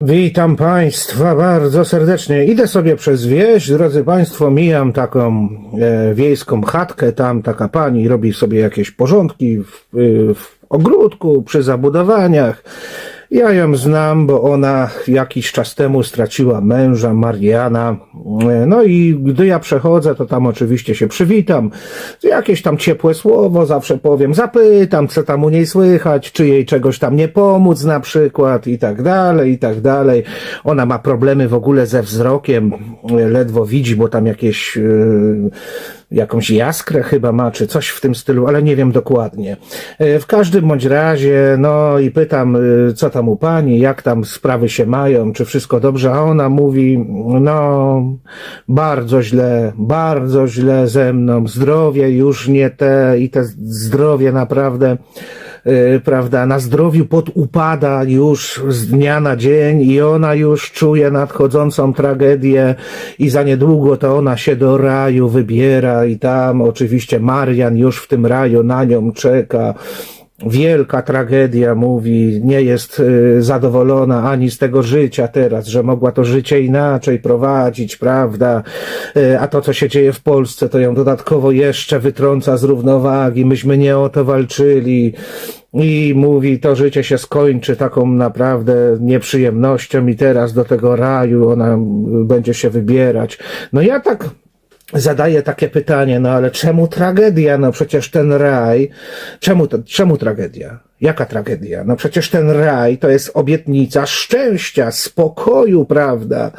Witam Państwa bardzo serdecznie. Idę sobie przez wieś, drodzy Państwo, mijam taką e, wiejską chatkę, tam taka pani robi sobie jakieś porządki w, w ogródku, przy zabudowaniach. Ja ją znam, bo ona jakiś czas temu straciła męża, Mariana. No i gdy ja przechodzę, to tam oczywiście się przywitam. Jakieś tam ciepłe słowo zawsze powiem, zapytam, co tam u niej słychać, czy jej czegoś tam nie pomóc na przykład i tak dalej, i tak dalej. Ona ma problemy w ogóle ze wzrokiem, ledwo widzi, bo tam jakieś... Jakąś jaskrę chyba ma, czy coś w tym stylu, ale nie wiem dokładnie. E, W każdym bądź razie, no i pytam, y, co tam u pani, jak tam sprawy się mają, czy wszystko dobrze, a ona mówi, no, bardzo źle, bardzo źle ze mną, zdrowie już nie te i te zdrowie naprawdę, prawda, na zdrowiu podupada już z dnia na dzień i ona już czuje nadchodzącą tragedię i za niedługo to ona się do raju wybiera i tam oczywiście Marian już w tym raju na nią czeka. Wielka tragedia, mówi, nie jest y, zadowolona ani z tego życia teraz, że mogła to życie inaczej prowadzić, prawda? Y, A to, co się dzieje w Polsce, to ją dodatkowo jeszcze wytrąca z równowagi. Myśmy nie o to walczyli. I mówi, to życie się skończy taką naprawdę nieprzyjemnością i teraz do tego raju ona będzie się wybierać. No ja tak zadaję takie pytanie, no ale czemu tragedia? No przecież ten raj, czemu, to, czemu tragedia? Jaka tragedia? No przecież ten raj to jest obietnica szczęścia, spokoju, prawda?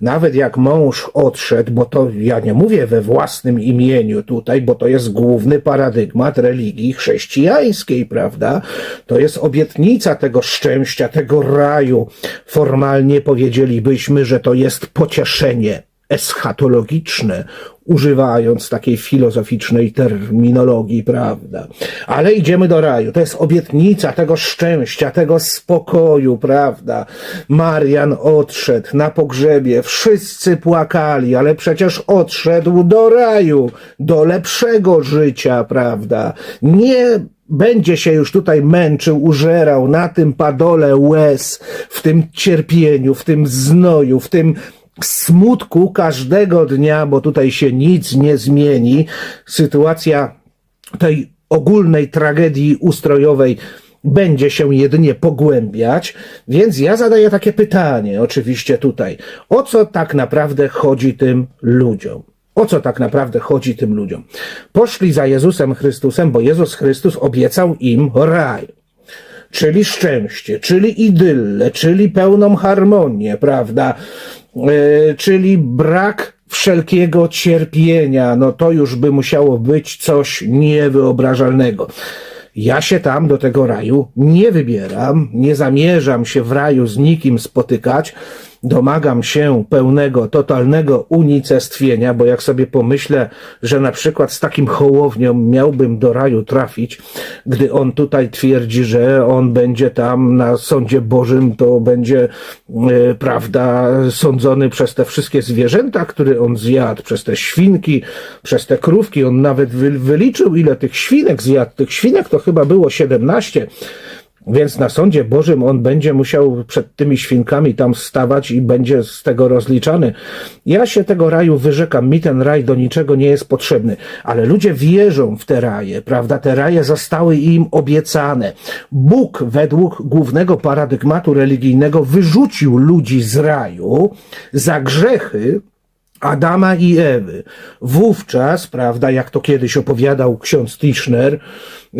Nawet jak mąż odszedł, bo to ja nie mówię we własnym imieniu tutaj, bo to jest główny paradygmat religii chrześcijańskiej, prawda? To jest obietnica tego szczęścia, tego raju. Formalnie powiedzielibyśmy, że to jest pocieszenie eschatologiczne, używając takiej filozoficznej terminologii, prawda? Ale idziemy do raju. To jest obietnica tego szczęścia, tego spokoju, prawda? Marian odszedł na pogrzebie, wszyscy płakali, ale przecież odszedł do raju, do lepszego życia, prawda? Nie będzie się już tutaj męczył, użerał na tym padole łez, w tym cierpieniu, w tym znoju, w tym smutku każdego dnia, bo tutaj się nic nie zmieni. Sytuacja tej ogólnej tragedii ustrojowej będzie się jedynie pogłębiać, więc ja zadaję takie pytanie, oczywiście tutaj, o co tak naprawdę chodzi tym ludziom? O co tak naprawdę chodzi tym ludziom? Poszli za Jezusem Chrystusem, bo Jezus Chrystus obiecał im raj czyli szczęście, czyli idyllę, czyli pełną harmonię, prawda? E, czyli brak wszelkiego cierpienia, no to już by musiało być coś niewyobrażalnego. Ja się tam do tego raju nie wybieram, nie zamierzam się w raju z nikim spotykać, domagam się pełnego, totalnego unicestwienia, bo jak sobie pomyślę, że na przykład z takim hołownią miałbym do raju trafić, gdy on tutaj twierdzi, że on będzie tam na sądzie Bożym, to będzie, e, prawda, sądzony przez te wszystkie zwierzęta, które on zjadł, przez te świnki, przez te krówki, on nawet wy, wyliczył, ile tych świnek zjadł. Tych świnek to chyba było 17. Więc na sądzie Bożym on będzie musiał przed tymi świnkami tam stawać i będzie z tego rozliczany. Ja się tego raju wyrzekam, mi ten raj do niczego nie jest potrzebny, ale ludzie wierzą w te raje, prawda? Te raje zostały im obiecane. Bóg według głównego paradygmatu religijnego wyrzucił ludzi z raju za grzechy, Adama i Ewy. Wówczas, prawda, jak to kiedyś opowiadał ksiądz Tischner,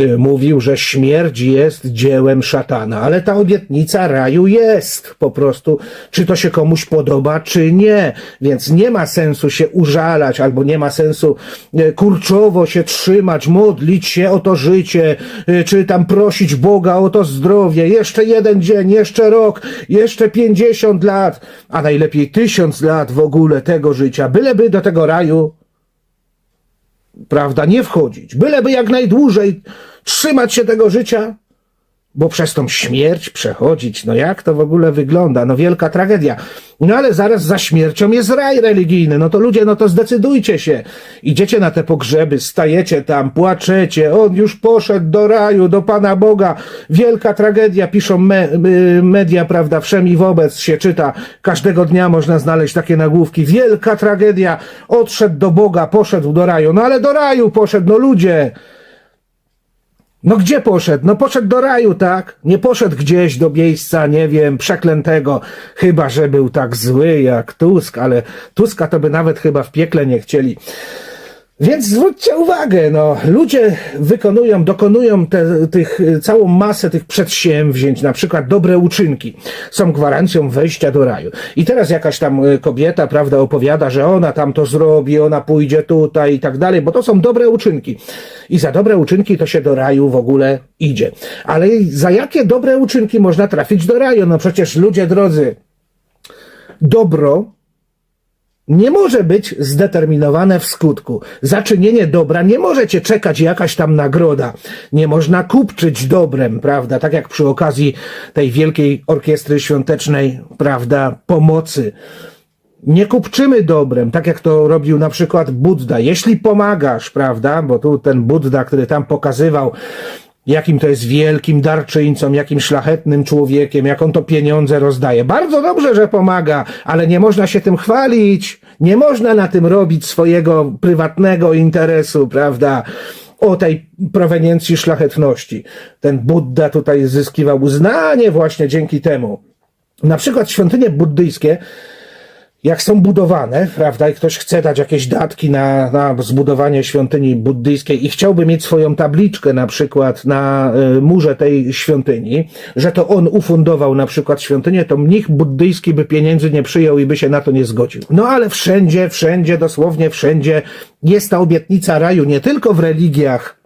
y, mówił, że śmierć jest dziełem szatana, ale ta obietnica raju jest po prostu, czy to się komuś podoba, czy nie. Więc nie ma sensu się użalać, albo nie ma sensu y, kurczowo się trzymać, modlić się o to życie, y, czy tam prosić Boga o to zdrowie. Jeszcze jeden dzień, jeszcze rok, jeszcze pięćdziesiąt lat, a najlepiej tysiąc lat w ogóle tego życia, byleby do tego raju prawda, nie wchodzić, byleby jak najdłużej trzymać się tego życia, bo przez tą śmierć przechodzić, no jak to w ogóle wygląda? No wielka tragedia. No ale zaraz za śmiercią jest raj religijny, no to ludzie, no to zdecydujcie się. Idziecie na te pogrzeby, stajecie tam, płaczecie, on już poszedł do raju, do Pana Boga. Wielka tragedia, piszą me, y, media, prawda, wszem i wobec się czyta. Każdego dnia można znaleźć takie nagłówki. Wielka tragedia, odszedł do Boga, poszedł do raju. No ale do raju poszedł, no ludzie. No gdzie poszedł? No poszedł do raju, tak? Nie poszedł gdzieś do miejsca, nie wiem, przeklętego, chyba że był tak zły jak Tusk, ale Tuska to by nawet chyba w piekle nie chcieli. Więc zwróćcie uwagę, no, ludzie wykonują, dokonują te, tych, całą masę tych przedsięwzięć, na przykład dobre uczynki, są gwarancją wejścia do raju. I teraz jakaś tam y, kobieta, prawda, opowiada, że ona tam to zrobi, ona pójdzie tutaj i tak dalej, bo to są dobre uczynki. I za dobre uczynki to się do raju w ogóle idzie. Ale za jakie dobre uczynki można trafić do raju? No przecież ludzie drodzy, dobro nie może być zdeterminowane w skutku. Za czynienie dobra nie możecie czekać jakaś tam nagroda. Nie można kupczyć dobrem, prawda? Tak jak przy okazji tej wielkiej orkiestry świątecznej, prawda, pomocy. Nie kupczymy dobrem, tak jak to robił na przykład Buddha. Jeśli pomagasz, prawda, bo tu ten Buddha, który tam pokazywał, jakim to jest wielkim darczyńcą, jakim szlachetnym człowiekiem, jak on to pieniądze rozdaje. Bardzo dobrze, że pomaga, ale nie można się tym chwalić, nie można na tym robić swojego prywatnego interesu, prawda? O tej proweniencji szlachetności. Ten Buddha tutaj zyskiwał uznanie właśnie dzięki temu. Na przykład świątynie buddyjskie jak są budowane, prawda, i ktoś chce dać jakieś datki na, na zbudowanie świątyni buddyjskiej i chciałby mieć swoją tabliczkę na przykład na y, murze tej świątyni, że to on ufundował na przykład świątynię, to mnich buddyjski by pieniędzy nie przyjął i by się na to nie zgodził. No ale wszędzie, wszędzie, dosłownie wszędzie jest ta obietnica raju, nie tylko w religiach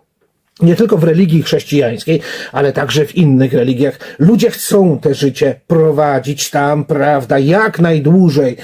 nie tylko w religii chrześcijańskiej, ale także w innych religiach. Ludzie chcą te życie prowadzić tam, prawda, jak najdłużej,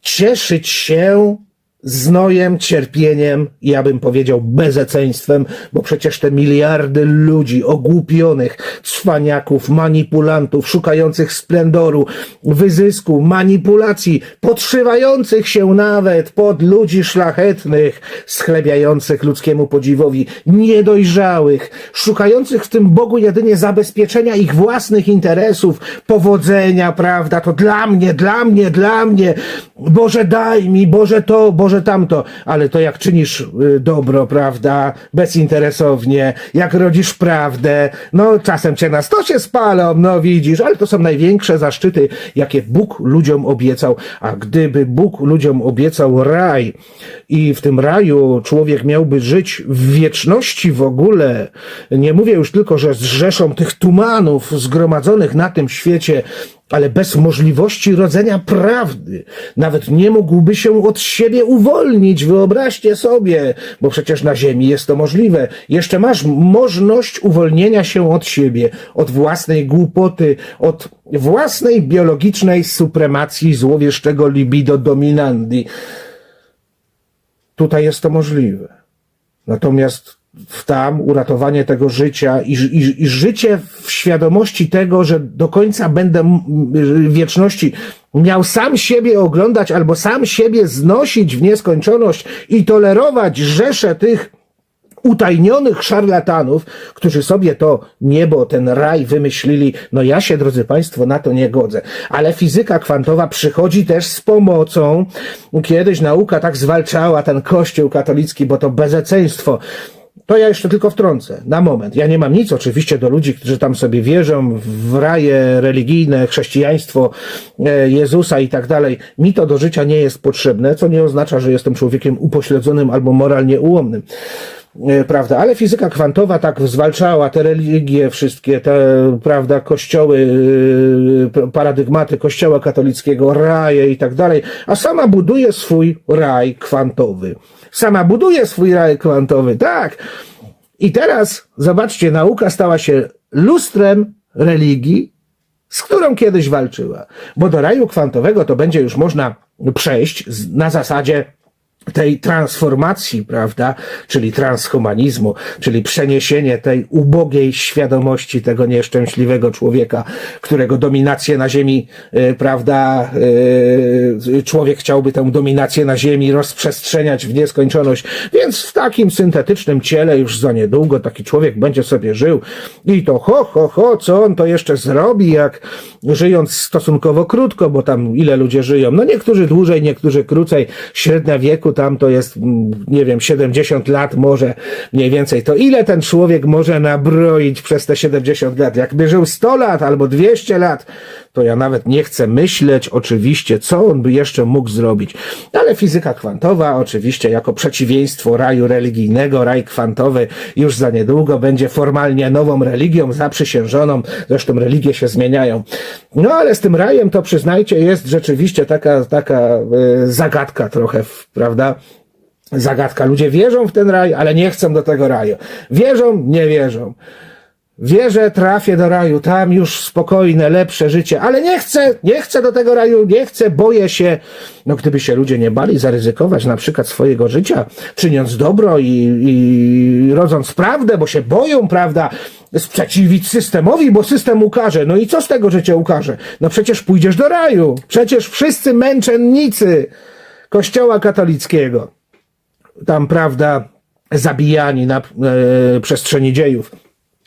cieszyć się znojem, cierpieniem, ja bym powiedział bezeceństwem, bo przecież te miliardy ludzi ogłupionych, cwaniaków, manipulantów, szukających splendoru, wyzysku, manipulacji, podszywających się nawet pod ludzi szlachetnych, schlebiających ludzkiemu podziwowi, niedojrzałych, szukających w tym Bogu jedynie zabezpieczenia ich własnych interesów, powodzenia, prawda, to dla mnie, dla mnie, dla mnie, Boże daj mi, Boże to, Boże tamto, ale to jak czynisz y, dobro, prawda, bezinteresownie, jak rodzisz prawdę, no czasem cię na stosie spalą, no widzisz, ale to są największe zaszczyty, jakie Bóg ludziom obiecał, a gdyby Bóg ludziom obiecał raj i w tym raju człowiek miałby żyć w wieczności w ogóle, nie mówię już tylko, że z rzeszą tych tumanów zgromadzonych na tym świecie, ale bez możliwości rodzenia prawdy. Nawet nie mógłby się od siebie uwolnić, wyobraźcie sobie, bo przecież na Ziemi jest to możliwe. Jeszcze masz możliwość uwolnienia się od siebie, od własnej głupoty, od własnej biologicznej supremacji złowieszczego libido dominandi. Tutaj jest to możliwe. Natomiast tam uratowanie tego życia i, i, i życie w świadomości tego, że do końca będę wieczności miał sam siebie oglądać albo sam siebie znosić w nieskończoność i tolerować rzesze tych utajnionych szarlatanów, którzy sobie to niebo, ten raj wymyślili. No ja się, drodzy Państwo, na to nie godzę. Ale fizyka kwantowa przychodzi też z pomocą. Kiedyś nauka tak zwalczała ten kościół katolicki, bo to bezeceństwo. To ja jeszcze tylko wtrącę, na moment. Ja nie mam nic oczywiście do ludzi, którzy tam sobie wierzą w raje religijne, chrześcijaństwo, e, Jezusa i tak dalej. Mi to do życia nie jest potrzebne, co nie oznacza, że jestem człowiekiem upośledzonym albo moralnie ułomnym. E, Prawda, ale fizyka kwantowa tak zwalczała te religie, wszystkie te, prawda, kościoły, e, paradygmaty kościoła katolickiego, raje i tak dalej, a sama buduje swój raj kwantowy. Sama buduje swój raj kwantowy, tak. I teraz, zobaczcie, nauka stała się lustrem religii, z którą kiedyś walczyła. Bo do raju kwantowego to będzie już można przejść na zasadzie tej transformacji, prawda, czyli transhumanizmu, czyli przeniesienie tej ubogiej świadomości tego nieszczęśliwego człowieka, którego dominację na ziemi, e, prawda, e, człowiek chciałby tę dominację na ziemi rozprzestrzeniać w nieskończoność, więc w takim syntetycznym ciele już za niedługo taki człowiek będzie sobie żył. I to ho, ho, ho, co on to jeszcze zrobi, jak żyjąc stosunkowo krótko, bo tam ile ludzie żyją, no niektórzy dłużej, niektórzy krócej, średnia wieku tam to jest, mm, nie wiem, 70 lat może mniej więcej, to ile ten człowiek może nabroić przez te 70 lat? Jakby żył 100 lat albo 200 lat, to ja nawet nie chcę myśleć oczywiście, co on by jeszcze mógł zrobić. Ale fizyka kwantowa oczywiście jako przeciwieństwo raju religijnego, raj kwantowy już za niedługo będzie formalnie nową religią zaprzysiężoną, zresztą religie się zmieniają. No ale z tym rajem to przyznajcie jest rzeczywiście taka, taka e, zagadka trochę, prawda? Zagadka. Ludzie wierzą w ten raj, ale nie chcą do tego raju. Wierzą, nie wierzą. Wierzę, trafię do raju, tam już spokojne, lepsze życie, ale nie chcę, nie chcę do tego raju, nie chcę, boję się. No gdyby się ludzie nie bali zaryzykować na przykład swojego życia, czyniąc dobro i, i rodząc prawdę, bo się boją, prawda, sprzeciwić systemowi, bo system ukaże. No i co z tego, że cię ukaże? No przecież pójdziesz do raju. Przecież wszyscy męczennicy Kościoła katolickiego tam, prawda, zabijani na e, przestrzeni dziejów.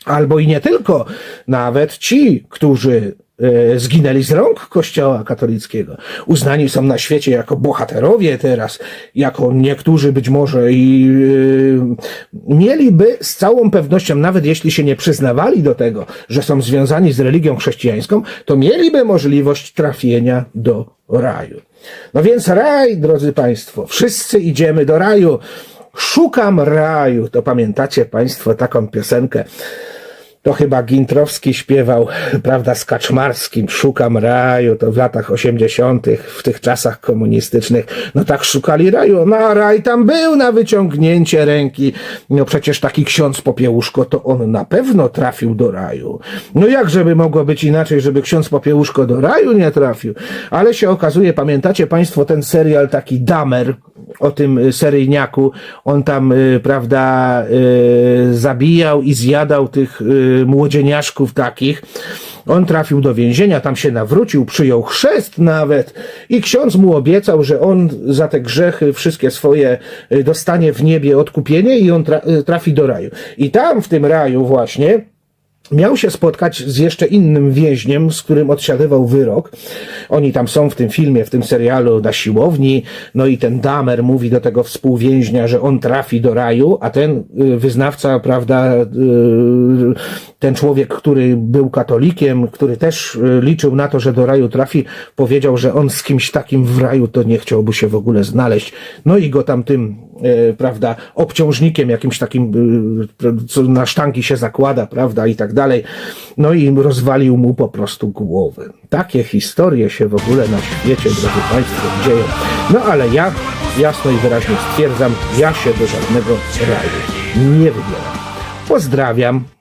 Albo i nie tylko, nawet ci, którzy e, zginęli z rąk Kościoła katolickiego, uznani są na świecie jako bohaterowie teraz, jako niektórzy być może i e, mieliby z całą pewnością, nawet jeśli się nie przyznawali do tego, że są związani z religią chrześcijańską, to mieliby możliwość trafienia do raju. No więc raj, drodzy Państwo, wszyscy idziemy do raju. Szukam raju. To pamiętacie Państwo taką piosenkę? To chyba Gintrowski śpiewał, prawda, z Kaczmarskim, szukam raju, to w latach 80., w tych czasach komunistycznych, no tak szukali raju, no a raj tam był na wyciągnięcie ręki, no przecież taki ksiądz Popiełuszko, to on na pewno trafił do raju. No jak żeby mogło być inaczej, żeby ksiądz Popiełuszko do raju nie trafił? Ale się okazuje, pamiętacie Państwo ten serial taki Damer, o tym seryjniaku, on tam, y, prawda, y, zabijał i zjadał tych y, młodzieniaszków takich. On trafił do więzienia, tam się nawrócił, przyjął chrzest nawet i ksiądz mu obiecał, że on za te grzechy wszystkie swoje dostanie w niebie odkupienie i on tra- trafi do raju. I tam w tym raju właśnie miał się spotkać z jeszcze innym więźniem, z którym odsiadywał wyrok. Oni tam są w tym filmie, w tym serialu na siłowni, no i ten Damer mówi do tego współwięźnia, że on trafi do raju, a ten y, wyznawca, prawda, y, ten człowiek, który był katolikiem, który też y, liczył na to, że do raju trafi, powiedział, że on z kimś takim w raju to nie chciałby się w ogóle znaleźć. No i go tam tym, prawda, obciążnikiem jakimś takim, co na sztangi się zakłada, prawda, i tak dalej. No i rozwalił mu po prostu głowę. Takie historie się w ogóle na świecie, drodzy Państwo, dzieją. No ale ja jasno i wyraźnie stwierdzam, ja się do żadnego raju nie wybieram. Pozdrawiam.